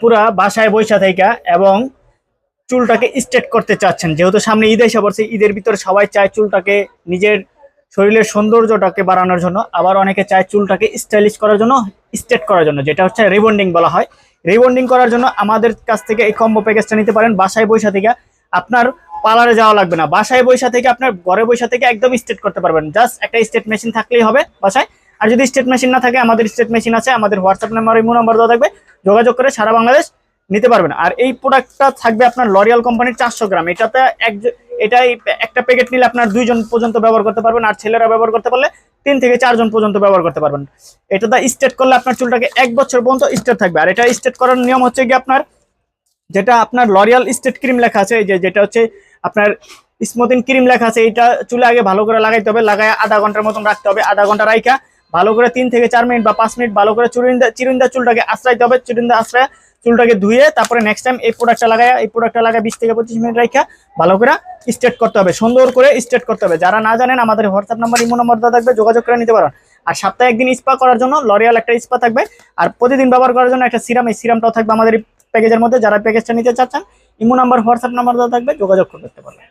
পুরা বাসায় বৈশা থেকে এবং চুলটাকে স্ট্রেট করতে চাচ্ছেন। যেহেতু সামনে ঈদ এসে পড়ছে, ঈদের ভিতরে সবাই চায় চুলটাকে নিজের শরীরের সৌন্দর্যটাকে বাড়ানোর জন্য। আবার অনেকে চায় চুলটাকে স্টাইলিশ করার জন্য স্ট্রেট করার জন্য, যেটা হচ্ছে রিবন্ডিং বলা হয়। রিবন্ডিং করার জন্য আমাদের কাছ থেকে এই কম্বো প্যাকেজটা নিতে পারেন। বাসায় বৈশা থেকে আপনার পার্লারে যাওয়া লাগবে না। বাসায় বৈশা থেকে আপনার ঘরে বৈশা থেকে একদম স্ট্রেট করতে পারবেন। জাস্ট একটা স্টেট মেশিন থাকলেই হবে বাসায়। আর যদি স্টেট মেশিন না থাকে, আমাদের স্টেট মেশিন আছে, আমাদের হোয়াটসঅ্যাপ নাম্বার ইমো নাম্বার দেওয়া থাকবে। যোগাযোগ করে সারা বাংলাদেশ নিতে পারবেন। আর এই প্রোডাক্টটা থাকবে আপনার লরিয়াল কোম্পানির চারশো গ্রাম। এটাতে এক এটাই একটা প্যাকেট নিলে আপনার দুইজন পর্যন্ত ব্যবহার করতে পারবেন আর ছেলেরা ব্যবহার করতে পারলে তিন থেকে চারজন পর্যন্ত ব্যবহার করতে পারবেন। এটাতে স্টেট করলে আপনার চুলটাকে এক বছর পর্যন্ত স্টেট থাকবে। আর এটা স্টেট করার নিয়ম হচ্ছে কি আপনার যেটা আপনার লরিয়াল স্টেট ক্রিম লেখা আছে যে যেটা হচ্ছে আপনার স্মুথিং ক্রিম লেখা আছে এটা চুলে আগে ভালো করে লাগাইতে হবে, লাগায় আধা ঘণ্টার মতন রাখতে হবে। আধা ঘণ্টা রাইখা ভালো করে তিন থেকে চার মিনিট বা পাঁচ মিনিট ভালো করে চুরিন্দা চিরিন্দা চুলটাকে আশ্রাইতে হবে। চিরিন্দা আশ্রয় চুলটাকে ধুয়ে তারপরে নেক্সট টাইম এই প্রোডাক্টটা লাগায় এই প্রোডাক্টটা লাগায় বিশ থেকে পঁচিশ মিনিট রাখা ভালো করে স্ট্রেট করতে হবে। সুন্দর করে স্ট্রেট করতে হবে। যারা না জানেন, আমাদের হোয়াটসঅ্যাপ নাম্বার ইমো নাম্বার দেওয়া থাকবে, যোগাযোগ করে নিতে পারেন। আর সপ্তাহে একদিন স্পা করার জন্য লরিয়াল একটা স্পা থাকবে। আর প্রতিদিন ব্যবহার করার জন্য একটা সিরাম এই সিরামটাও থাকবে আমাদের প্যাকেজের মধ্যে। যারা প্যাকেজটা নিতে চাচ্ছেন ইমো নাম্বার হোয়াটসঅ্যাপ নাম্বার দেওয়া থাকবে, যোগাযোগ করতে পারবেন।